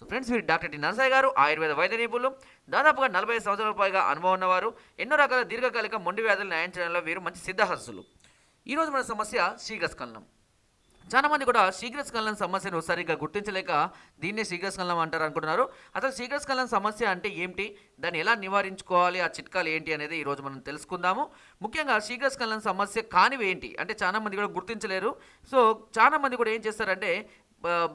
So friends వీరు doctor T Narasai గారు ఆయుర్వేద వైద్య నిపుణులు. దాదాపుగా నలభై ఐదు సంవత్సరాల పైగా అనుభవం ఉన్నవారు. ఎన్నో రకాల దీర్ఘకాలిక మొండి వ్యాధులు న్యాయం చేయడంలో వీరు మంచి సిద్ధహస్తులు. ఈరోజు మన సమస్య శీఘ్రస్కలనం చాలా మంది కూడా శీఘ్రస్కలనం సమస్యను సరిగ్గా గుర్తించలేక దీన్నే శీఘ్రస్కలనం అంటారు అనుకుంటున్నారు అసలు శీఘ్రస్కలనం సమస్య అంటే ఏంటి దాన్ని ఎలా నివారించుకోవాలి? ఆ చిట్కాలు ఏంటి అనేది ఈరోజు మనం తెలుసుకుందాము. ముఖ్యంగా శీఘ్రస్కలనం సమస్య కానివి ఏంటి? అంటే చాలా మంది కూడా గుర్తించలేరు. సో చాలా మంది కూడా ఏం చేస్తారంటే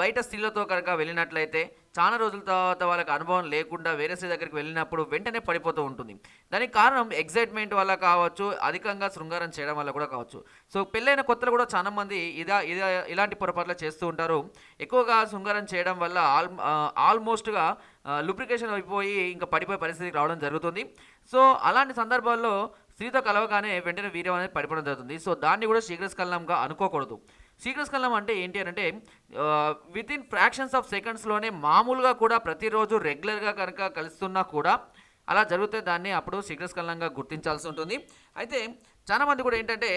బయట స్త్రీలతో కనుక వెళ్ళినట్లయితే చాలా రోజుల తర్వాత వాళ్ళకి అనుభవం లేకుండా వేరే స్త్రీ దగ్గరికి వెళ్ళినప్పుడు వెంటనే పడిపోతూ ఉంటుంది. దానికి కారణం ఎగ్జైట్మెంట్ వల్ల కావచ్చు అధికంగా శృంగారం చేయడం వల్ల కూడా కావచ్చు. సో పెళ్ళైన కొత్తలు కూడా చాలా మంది ఇదా ఇదా ఇలాంటి పొరపాట్లు చేస్తూ ఉంటారు. ఎక్కువగా శృంగారం చేయడం వల్ల ఆల్ ఆల్మోస్ట్గా లుబ్రికేషన్ అయిపోయి ఇంకా పడిపోయే పరిస్థితికి రావడం జరుగుతుంది. సో అలాంటి సందర్భాల్లో స్త్రీతో కలవగానే వెంటనే వీర్యం అనేది పడిపోవడం జరుగుతుంది. సో దాన్ని కూడా శీఘ్రస్కలనంగా అనుకోకూడదు. శీఘ్రస్కలనం అంటే ఏంటి అని అంటే విత్ ఇన్ ఫ్రాక్షన్స్ ఆఫ్ సెకండ్స్లోనే మామూలుగా కూడా ప్రతిరోజు రెగ్యులర్గా కనుక కలుస్తున్నా కూడా అలా జరిగితే దాన్ని అప్పుడు శీఘ్రస్కలనంగా గుర్తించాల్సి ఉంటుంది. అయితే చాలా మంది కూడా ఏంటంటే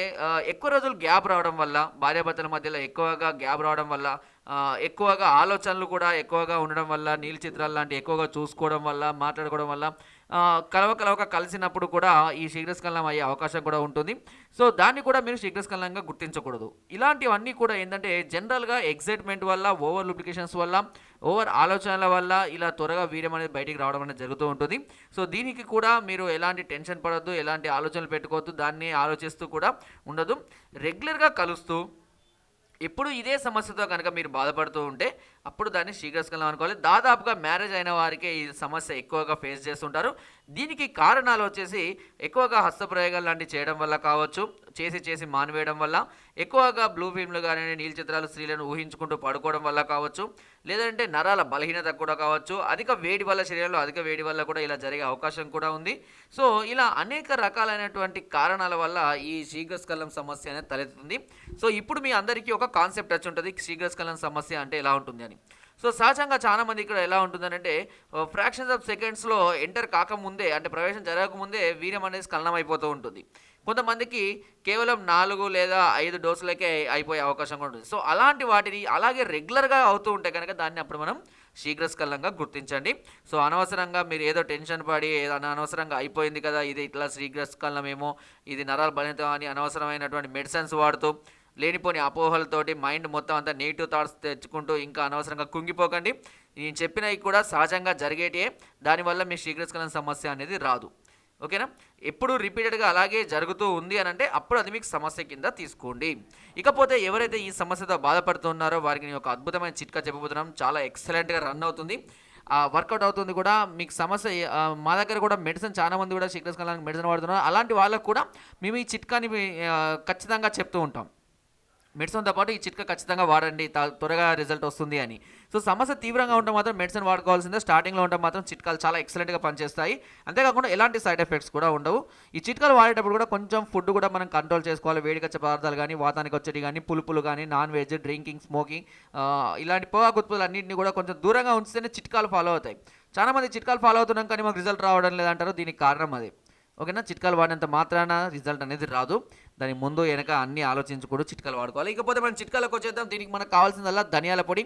ఎక్కువ రోజులు గ్యాప్ రావడం వల్ల భార్యాభర్తల మధ్యలో ఎక్కువగా గ్యాప్ రావడం వల్ల ఎక్కువగా ఆలోచనలు కూడా ఎక్కువగా ఉండడం వల్ల నీళ్ళ చిత్రాలు లాంటి ఎక్కువగా చూసుకోవడం వల్ల మాట్లాడుకోవడం వల్ల కలవ కలవక కలిసినప్పుడు కూడా ఈ శీఘ్రస్ఖలనం అయ్యే అవకాశం కూడా ఉంటుంది. సో దాన్ని కూడా మీరు శీఘ్రస్ఖలనంగా గుర్తించకూడదు. ఇలాంటివన్నీ కూడా ఏంటంటే జనరల్గా ఎగ్జైట్మెంట్ వల్ల ఓవర్ లూబ్లికేషన్స్ వల్ల ఓవర్ ఆలోచనల వల్ల ఇలా త్వరగా వీర్యం అనేది బయటికి రావడం అనేది జరుగుతూ ఉంటుంది. సో దీనికి కూడా మీరు ఎలాంటి టెన్షన్ పడద్దు ఎలాంటి ఆలోచనలు పెట్టుకోవద్దు దాన్ని ఆలోచిస్తూ కూడా ఉండదు రెగ్యులర్గా కలుస్తూ ఎప్పుడు ఇదే సమస్యతో కనుక మీరు బాధపడుతూ ఉంటే అప్పుడు దాన్ని శీఘ్రస్కలం అనుకోవాలి. దాదాపుగా మ్యారేజ్ అయిన వారికే ఈ సమస్య ఎక్కువగా ఫేస్ చేస్తుంటారు. దీనికి కారణాలు వచ్చేసి ఎక్కువగా హస్తప్రయోగాలు లాంటివి చేయడం వల్ల కావచ్చు చేసి చేసి మానివేయడం వల్ల ఎక్కువగా బ్లూ ఫిల్మ్లు కానీ నీళ్ళ చిత్రాలు స్త్రీలను ఊహించుకుంటూ పడుకోవడం వల్ల కావచ్చు లేదంటే నరాల బలహీనత కూడా కావచ్చు అధిక వేడి వల్ల శరీరంలో అధిక వేడి వల్ల కూడా ఇలా జరిగే అవకాశం కూడా ఉంది. సో ఇలా అనేక రకాలైనటువంటి కారణాల వల్ల ఈ శీఘ్రస్కలం సమస్య అనేది తలెత్తుతుంది. సో ఇప్పుడు మీ అందరికీ ఒక కాన్సెప్ట్ వచ్చి ఉంటుంది శీఘ్రస్కలం సమస్య అంటే ఎలా ఉంటుంది అని. సో సహజంగా చాలా మంది ఇక్కడ ఎలా ఉంటుందంటే ఫ్రాక్షన్స్ ఆఫ్ సెకండ్స్లో ఎంటర్ కాకముందే అంటే ప్రవేశం జరగకముందే వీర్యం అనేది స్కలనం అయిపోతూ ఉంటుంది. కొంతమందికి కేవలం నాలుగు లేదా ఐదు డోసులకే అయిపోయే అవకాశం కూడా ఉంటుంది. సో అలాంటి వాటిని అలాగే రెగ్యులర్గా అవుతూ ఉంటే కనుక దాన్ని అప్పుడు మనం శీఘ్రస్కలంగా గుర్తించండి. సో అనవసరంగా మీరు ఏదో టెన్షన్ పడి ఏదో అనవసరంగా అయిపోయింది కదా ఇది ఇట్లా శీఘ్రస్కలనమేమో ఇది నరాల బలితం అని అనవసరమైనటువంటి మెడిసిన్స్ వాడుతూ లేనిపోని అపోహలతోటి మైండ్ మొత్తం అంతా నెగిటివ్ థాట్స్ తెచ్చుకుంటూ ఇంకా అనవసరంగా కుంగిపోకండి. నేను చెప్పినవి కూడా సహజంగా జరిగేటే దానివల్ల మీ శీఘ్రస్కలన సమస్య అనేది రాదు. ఓకేనా? ఎప్పుడు రిపీటెడ్గా అలాగే జరుగుతూ ఉంది అని అంటే అప్పుడు అది మీకు సమస్య కింద తీసుకోండి. ఇకపోతే ఎవరైతే ఈ సమస్యతో బాధపడుతున్నారో వారికి నేను ఒక అద్భుతమైన చిట్కా చెప్పబోతున్నాం. చాలా ఎక్సలెంట్గా రన్ అవుతుంది. వర్కౌట్ అవుతుంది కూడా. మీకు సమస్య మా దగ్గర కూడా మెడిసిన్ చాలా మంది కూడా శీఘ్రస్కలానికి మెడిసిన్ వాడుతున్నారు. అలాంటి వాళ్ళకు కూడా మేము ఈ చిట్కాని ఖచ్చితంగా చెప్తూ ఉంటాం. మెడిసిన్తో పాటు ఈ చిట్కా ఖచ్చితంగా వాడండి త్వరగా రిజల్ట్ వస్తుంది అని. సో సమస్య తీవ్రంగా ఉంటే మాత్రం మెడిసిన్ వాడుకోవాల్సిందే. స్టార్టింగ్లో ఉంటే మాత్రం చిట్కాలు చాలా ఎక్సలెంట్గా పనిచేస్తాయి. అంతేకాకుండా ఎలాంటి సైడ్ ఎఫెక్ట్స్ కూడా ఉండవు. ఈ చిట్కాలు వాడేటప్పుడు కూడా కొంచెం ఫుడ్ కూడా మనం కంట్రోల్ చేసుకోవాలి. వేడికచ్చే పదార్థాలు కానీ వాతానికి వచ్చేటి కానీ పులుపులు కానీ నాన్ వెజ్ డ్రింకింగ్ స్మోకింగ్ ఇలాంటి పొగాకు ఉత్పత్తులు అన్నింటినీ కూడా కొంచెం దూరంగా ఉంచితేనే చిట్కాలు ఫాలో అవుతాయి. చాలా మంది చిట్కాలు ఫాలో అవుతున్నాం కానీ మాకు రిజల్ట్ రావడం లేదంటారు. దీనికి కారణం అది. ఓకేనా? చిట్కాలు వాడినంత మాత్రాన రిజల్ట్ అనేది రాదు. దాని ముందు వెనక అన్ని ఆలోచించుకుంటూ చిట్కాలు వాడుకోవాలి. ఇకపోతే మనం చిట్కాలకు వచ్చేద్దాం. దీనికి మనకు కావాల్సిందల్లా ధనియాల పొడి.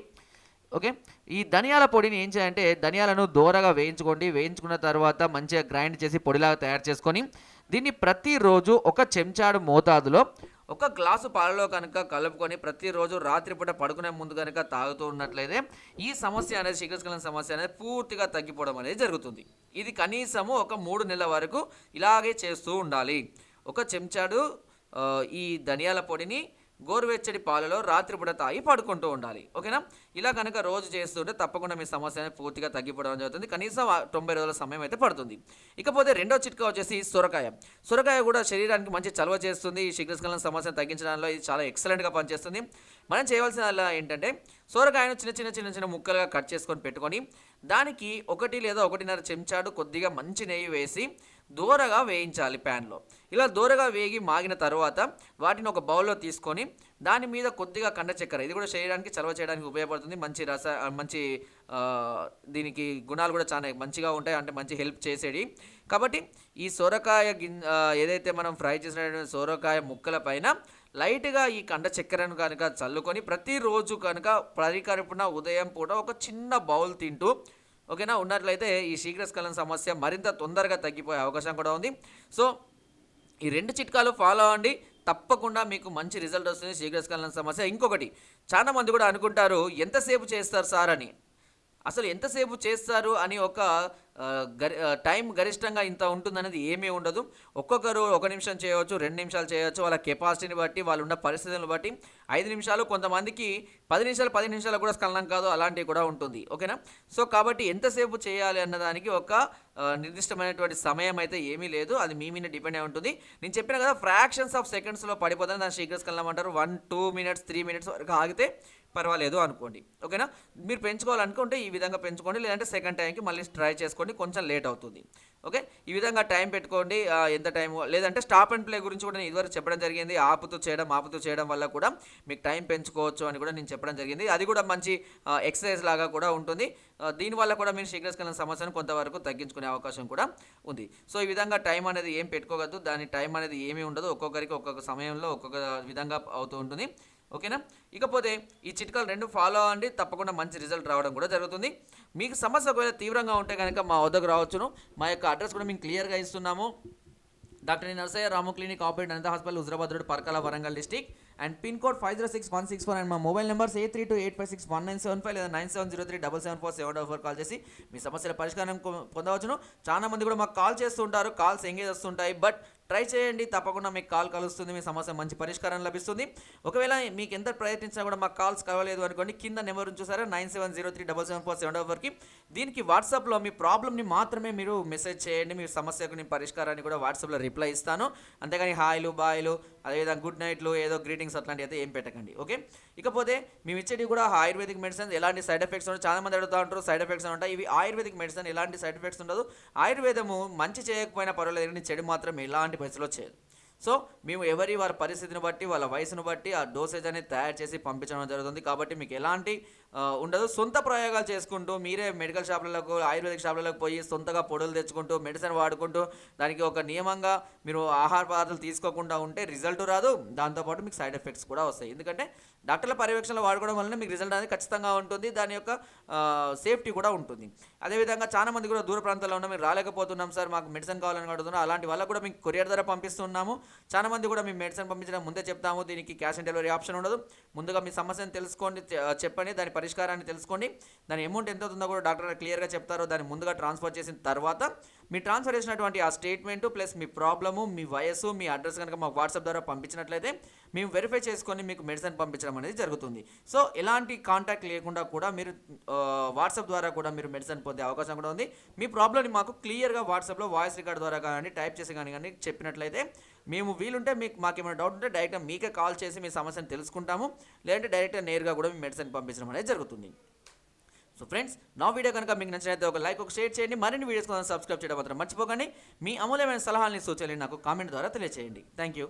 ఓకే? ఈ ధనియాల పొడిని ఏం చేయాలంటే ధనియాలను దోరగా వేయించుకోండి. వేయించుకున్న తర్వాత మంచిగా గ్రైండ్ చేసి పొడిలాగా తయారు చేసుకొని దీన్ని ప్రతిరోజు ఒక చెంచాడు మోతాదులో ఒక గ్లాసు పాలలో కనుక కలుపుకొని ప్రతిరోజు రాత్రిపూట పడుకునే ముందు కనుక తాగుతూ ఉన్నట్లయితే ఈ సమస్య అనేది శీఘ్రస్కలన సమస్య అనేది పూర్తిగా తగ్గిపోవడం అనేది జరుగుతుంది. ఇది కనీసము ఒక మూడు నెలల వరకు ఇలాగే చేస్తూ ఉండాలి. ఒక చెంచాడు ఈ ధనియాల పొడిని గోరువెచ్చడి పాలలో రాత్రిపూట తాగి పడుకుంటూ ఉండాలి. ఓకేనా? ఇలా కనుక రోజు చేస్తుంటే తప్పకుండా మీ సమస్య అనేది పూర్తిగా తగ్గిపోవడం జరుగుతుంది. కనీసం తొంభై రోజుల సమయం అయితే పడుతుంది. ఇకపోతే రెండో చిట్కా వచ్చేసి సొరకాయ. సొరకాయ కూడా శరీరానికి మంచి చలవ చేస్తుంది. ఈ శీఘ్రస్కలన సమస్యను తగ్గించడంలో ఇది చాలా ఎక్సలెంట్గా పనిచేస్తుంది. మనం చేయవలసిన ఏంటంటే సొరకాయను చిన్న చిన్న చిన్న చిన్న ముక్కలుగా కట్ చేసుకొని పెట్టుకొని దానికి ఒకటి లేదా ఒకటిన్నర చెంచాడు కొద్దిగా మంచి నెయ్యి వేసి దూరగా వేయించాలి ప్యాన్లో. ఇలా దూరగా వేగి మాగిన తర్వాత వాటిని ఒక బౌల్లో తీసుకొని దాని మీద కొద్దిగా కండ చక్కెర ఇది కూడా చేయడానికి చలవ చేయడానికి ఉపయోగపడుతుంది. మంచి రస మంచి దీనికి గుణాలు కూడా చాలా మంచిగా ఉంటాయి. అంటే మంచి హెల్ప్ చేసేది కాబట్టి ఈ సొరకాయ గిన్ ఏదైతే మనం ఫ్రై చేసిన సొరకాయ ముక్కల పైన లైట్గా ఈ కండ చక్కెరను కనుక చల్లుకొని ప్రతిరోజు కనుక పరికరపున ఉదయం పూట ఒక చిన్న బౌల్ తింటూ ఓకేనా? ఉన్నట్లయితే ఈ శీఘ్రస్ఖలన సమస్య మరింత తొందరగా తగ్గిపోయే అవకాశం కూడా ఉంది. సో ఈ రెండు చిట్కాలు ఫాలో అవ్వండి. తప్పకుండా మీకు మంచి రిజల్ట్ వస్తుంది శీఘ్రస్ఖలన సమస్య. ఇంకొకటి చాలామంది కూడా అనుకుంటారు ఎంతసేపు చేస్తారు సార్ అని. అసలు ఎంతసేపు చేస్తారు అని ఒక గరి టైం గరిష్టంగా ఇంత ఉంటుందనేది ఏమీ ఉండదు. ఒక్కొక్కరు ఒక నిమిషం చేయవచ్చు రెండు నిమిషాలు చేయవచ్చు వాళ్ళ కెపాసిటీని బట్టి వాళ్ళు ఉన్న పరిస్థితులను బట్టి ఐదు నిమిషాలు కొంతమందికి పది నిమిషాలు పది నిమిషాలు కూడా స్కలనం కాదు అలాంటివి కూడా ఉంటుంది. ఓకేనా? సో కాబట్టి ఎంతసేపు చేయాలి అన్నదానికి ఒక నిర్దిష్టమైనటువంటి సమయం అయితే ఏమీ లేదు. అది మీ మీద డిపెండ్ అయి ఉంటుంది. నేను చెప్పిన కదా ఫ్రాక్షన్స్ ఆఫ్ సెకండ్స్లో పడిపోతుంది దాని శీఘ్ర స్కలనం అంటారు. One two minutes three minutes వరకు ఆగితే పర్వాలేదు అనుకోండి. ఓకేనా? మీరు పెంచుకోవాలనుకుంటే ఈ విధంగా పెంచుకోండి. లేదంటే సెకండ్ టైంకి మళ్ళీ ట్రై చేసుకోండి. కొంచెం లేట్ అవుతుంది. ఓకే? ఈ విధంగా టైం పెట్టుకోండి. ఎంత టైం లేదంటే స్టాప్ అండ్ ప్లే గురించి కూడా నేను ఇదివరకు చెప్పడం జరిగింది. ఆపుతూ చేయడం ఆపుతూ చేయడం వల్ల కూడా మీకు టైం పెంచుకోవచ్చు అని కూడా నేను చెప్పడం జరిగింది. అది కూడా మంచి ఎక్సర్సైజ్ లాగా కూడా ఉంటుంది. దీనివల్ల కూడా మీరు శీఘ్రస్కలన సమస్యను కొంతవరకు తగ్గించుకునే అవకాశం కూడా ఉంది. సో ఈ విధంగా టైం అనేది ఏం పెట్టుకోవద్దు. దాని టైం అనేది ఏమీ ఉండదు. ఒక్కొక్కరికి ఒక్కొక్క సమయంలో ఒక్కొక్క విధంగా అవుతూ ఉంటుంది. ఓకేనా? ఇకపోతే ఈ చిట్కాలు రెండు ఫాలో అవ్వండి తప్పకుండా మంచి రిజల్ట్ రావడం కూడా జరుగుతుంది. మీకు సమస్య ఒకవేళ తీవ్రంగా ఉంటే కనుక మా వద్దకు రావచ్చును. మా యొక్క అడ్రస్ కూడా మేము క్లియర్గా ఇస్తున్నాము. Doctor Narsayya Ramu clinic opposite Anantha hospital Huzurabad road Parkal Warangal district and pin code five zero six one six four and మా mobile numbers eight three two eight five six one nine seven five లేదా nine seven zero three double seven four seven double four call చేసి మీ సమస్యల పరిష్కారం పొందవచ్చును. చాలా మంది కూడా మాకు కాల్ చేస్తుంటారు. కాల్స్ ఎంగేజ్ వస్తుంటాయి. బట్ ట్రై చేయండి తప్పకుండా మీకు కాల్ కలుస్తుంది మీ సమస్య మంచి పరిష్కారం లభిస్తుంది. ఒకవేళ మీకు ఎంత ప్రయత్నించినా కూడా మాకు కాల్స్ కలవలేదు అనుకోండి కింద నెంబర్ చూసారా? Nine seven zero three double seven four seven ఫోర్కి దీనికి వాట్సాప్లో మీ ప్రాబ్లమ్ని మాత్రమే మీరు మెసేజ్ చేయండి మీ సమస్యకు నేను పరిష్కారాన్ని కూడా వాట్సాప్లో రిప్లై ఇస్తాను. అంతేగాని హాయ్లు బాయ్లు అదేవిధంగా గుడ్ నైట్లు ఏదో గ్రీటింగ్స్ అట్లాంటివి అయితే ఏం పెట్టకండి ఓకే ఇకపోతే మేము ఇచ్చేటి కూడా ఆయుర్వేదిక్ మెడిసిన్ ఎలాంటి సైడ్ ఎఫెక్ట్స్ ఉండవు చాలా మంది అడుగుతూ ఉంటారు సైడ్ ఎఫెక్ట్స్ ఉంటాయి? ఇవి ఆయుర్వేదిక్ మెడిసిన్ ఎలాంటి సైడ్ ఎఫెక్ట్స్ ఉండదు. ఆయుర్వేదము మంచి చేయకపోయినా పర్వాలేదు కానీ చెడు మాత్రం ఎలాంటి పరిస్థితిలో చేయదు. సో మేము ఎవరి వారి పరిస్థితిని బట్టి వాళ్ళ వయసును బట్టి ఆ డోసేజ్ అనేది తయారు చేసి పంపించడం జరుగుతుంది. కాబట్టి మీకు ఎలాంటి ఉండదు. సొంత ప్రయోగాలు చేసుకుంటూ మీరే మెడికల్ షాపులకు ఆయుర్వేదిక్ షాపులకు పోయి సొంతగా పొడులు తెచ్చుకుంటూ మెడిసిన్ వాడుకుంటూ దానికి ఒక నియమంగా మీరు ఆహార పదార్థాలు తీసుకోకుండా ఉంటే రిజల్ట్ రాదు. దాంతోపాటు మీకు సైడ్ ఎఫెక్ట్స్ కూడా వస్తాయి. ఎందుకంటే డాక్టర్ల పర్యవేక్షణలో వాడుకోవడం వలన మీకు రిజల్ట్ అనేది ఖచ్చితంగా ఉంటుంది. దాని యొక్క సేఫ్టీ కూడా ఉంటుంది. అదేవిధంగా చాలా మంది కూడా దూర ప్రాంతాల్లో ఉన్న మీరు రాలేకపోతున్నాం సార్ మాకు మెడిసిన్ కావాలని అడుగుతున్నాం అలాంటి వాళ్ళకు కూడా మీకు కొరియర్ ద్వారా పంపిస్తున్నాము. చాలా మంది కూడా మీ మెడిసిన్ పంపించడం ముందే చెప్తాము. దీనికి క్యాష్ ఆన్ డెలివరీ ఆప్షన్ ఉండదు. ముందుగా మీ సమస్యను తెలుసుకోండి చెప్పండి. దాని పరిష్కారాన్ని తెలుసుకోండి. దాని అమౌంట్ ఎంత అవుతుందో కూడా డాక్టర్ క్లియర్గా చెప్తారో. దాన్ని ముందుగా ట్రాన్స్ఫర్ చేసిన తర్వాత మీ ట్రాన్స్ఫర్ చేసినటువంటి ఆ స్టేట్మెంట్ ప్లస్ మీ ప్రాబ్లము మీ వయసు మీ అడ్రస్ కనుక మాకు వాట్సాప్ ద్వారా పంపించినట్లయితే మేము వెరిఫై చేసుకొని మీకు మెడిసిన్ పంపించడం అనేది జరుగుతుంది. సో ఎలాంటి కాంటాక్ట్ లేకుండా కూడా మీరు వాట్సాప్ ద్వారా కూడా మీరు మెడిసిన్ పొందే అవకాశం కూడా ఉంది. మీ ప్రాబ్లమ్ని మాకు క్లియర్గా వాట్సాప్లో వాయిస్ రికార్డ్ ద్వారా కానీ టైప్ చేసి కానీ కానీ చెప్పినట్లయితే మేము వీలుంటే మీకు మాకేమైనా డౌట్ ఉంటే డైరెక్ట్గా మీకే కాల్ చేసి మీ సమస్యను తెలుసుకుంటాము. లేదంటే డైరెక్ట్గా నేరుగా కూడా మీ మెడిసిన్ పంపించడం అనేది జరుగుతుంది. సో ఫ్రెండ్స్ నా వీడియో కనుక మీకు నచ్చినట్లయితే ఒక లైక్ ఒక షేర్ చేయండి. మరిన్ని వీడియోస్ కోసం సబ్స్క్రైబ్ చేయడం మాత్రం మర్చిపోకండి. మీ అమూల్యమైన సలహాలని సూచనలు నాకు కామెంట్ ద్వారా తెలియజేయండి థ్యాంక్ యూ